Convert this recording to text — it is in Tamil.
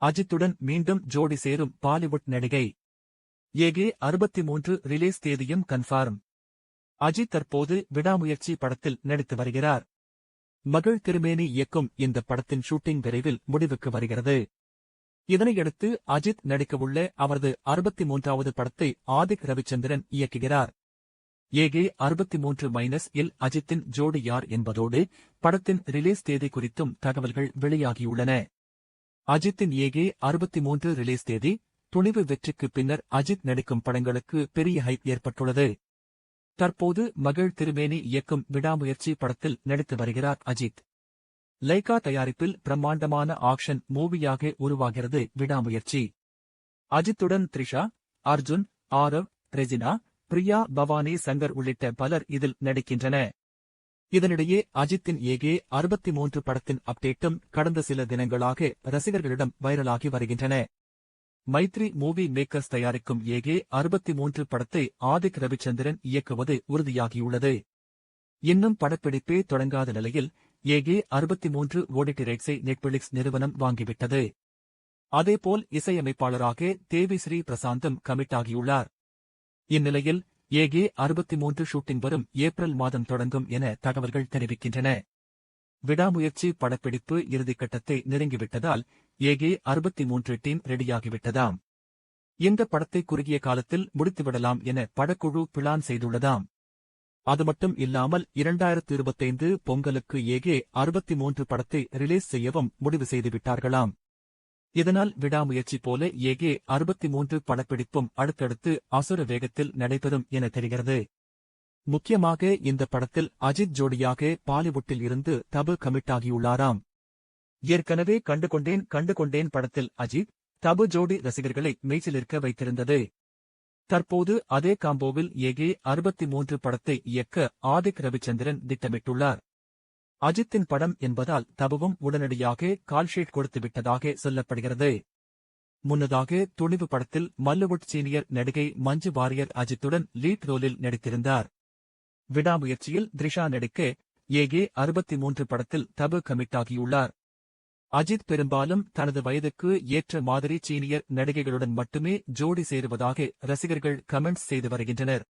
அஜித்துடன் மீண்டும் ஜோடி சேரும் பாலிவுட் நடிகை. ஏகே அறுபத்தி மூன்று ரிலீஸ் தேதியும் கன்ஃபார்ம். அஜித் தற்போது விடாமுயற்சி படத்தில் நடித்து வருகிறார். மகள் திருமேனி இயக்கும் இந்த படத்தின் ஷூட்டிங் விரைவில் முடிவுக்கு வருகிறது. இதனையடுத்து அஜித் நடிக்கவுள்ள அவரது அறுபத்தி மூன்றாவது படத்தை ஆதிக் ரவிச்சந்திரன் இயக்குகிறார். ஏகே அறுபத்தி மூன்று மைனஸ் இல் அஜித்தின் ஜோடி யார் என்பதோடு படத்தின் ரிலீஸ் தேதி குறித்தும் தகவல்கள் வெளியாகியுள்ளன. அஜித்தின் ஏகே அறுபத்தி மூன்று ரிலீஸ் தேதி துணிவு வெற்றிக்கு பின்னர் அஜித் நடிக்கும் படங்களுக்கு பெரிய ஹைப் ஏற்பட்டுள்ளது. தற்போது மகள் திருமேனி இயக்கும் விடாமுயற்சி படத்தில் நடித்து வருகிறார் அஜித். லைகா தயாரிப்பில் பிரம்மாண்டமான ஆக்ஷன் மூவியாக உருவாகிறது விடாமுயற்சி. அஜித்துடன் த்ரிஷா அர்ஜுன் ஆரவ் ரெஜினா பிரியா பவானி சங்கர் உள்ளிட்ட பலர் இதில் நடிக்கின்றன இதனிடையே அஜித்தின் ஏகே அறுபத்தி மூன்று படத்தின் அப்டேட்டும் கடந்த சில தினங்களாக ரசிகர்களிடம் வைரலாகி வருகின்றன. மைத்ரி மூவி மேக்கர்ஸ் தயாரிக்கும் ஏகே அறுபத்தி மூன்று படத்தை ஆதிக் ரவிச்சந்திரன் இயக்குவது உறுதியாகியுள்ளது. இன்னும் படப்பிடிப்பே தொடங்காத நிலையில் ஏகே அறுபத்தி மூன்று ஓடிடி ரைட்ஸை நெட்ஃபிளிக்ஸ் நிறுவனம் வாங்கிவிட்டது. அதேபோல் இசையமைப்பாளராக தேவிஸ்ரீ பிரசாந்தும் கமிட்டாகியுள்ளார். இந்நிலையில் ஏகே அறுபத்தி மூன்று ஷூட்டிங் வரும் ஏப்ரல் மாதம் தொடங்கும் என தகவல்கள் தெரிவிக்கின்றன. விடாமுயற்சி படப்பிடிப்பு இறுதிக்கட்டத்தை நெருங்கிவிட்டதால் ஏகே அறுபத்தி மூன்று டீம் ரெடியாகிவிட்டதாம். இந்த படத்தை குறுகிய காலத்தில் முடித்துவிடலாம் என படக்குழு பிளான் செய்துள்ளதாம். அது மட்டும் இல்லாமல் இரண்டாயிரத்து இருபத்தைந்து பொங்கலுக்கு ஏகே அறுபத்தி மூன்று படத்தை ரிலீஸ் செய்யவும் முடிவு செய்துவிட்டார்களாம். இதனால் விடாமுயற்சி போல ஏகே அறுபத்தி மூன்று படப்பிடிப்பும் அடுத்தடுத்து அசுர வேகத்தில் நடைபெறும் என தெரிகிறது. முக்கியமாக இந்த படத்தில் அஜித் ஜோடியாக பாலிவுட்டில் இருந்து தபு கமிட்டாகியுள்ளாராம். ஏற்கனவே கண்டுகொண்டேன் கண்டுகொண்டேன் படத்தில் அஜித் தபு ஜோடி ரசிகர்களை மேய்ச்சிலிருக்க வைத்திருந்தது. தற்போது அதே காம்போவில் ஏகே அறுபத்தி மூன்று படத்தை இயக்க ஆதிக் ரவிச்சந்திரன் திட்டமிட்டுள்ளார். அஜித்தின் படம் என்பதால் தபுவும் உடனடியாக கால்ஷீட் கொடுத்துவிட்டதாக சொல்லப்படுகிறது. முன்னதாக துணிவு படத்தில் மல்லுவுட் சீனியர் நடிகை மஞ்சு வாரியர் அஜித்துடன் லீட் ரோலில் நடித்திருந்தார். விடாமுயற்சியில் த்ரிஷா நடிக்க ஏகே அறுபத்தி மூன்று படத்தில் தபு கமிட்டாகியுள்ளார். அஜித் பெரும்பாலும் தனது வயதுக்கு ஏற்ற மாதிரி சீனியர் நடிகைகளுடன் மட்டுமே ஜோடி சேருவதாக ரசிகர்கள் கமெண்ட்ஸ் செய்து வருகின்றனர்.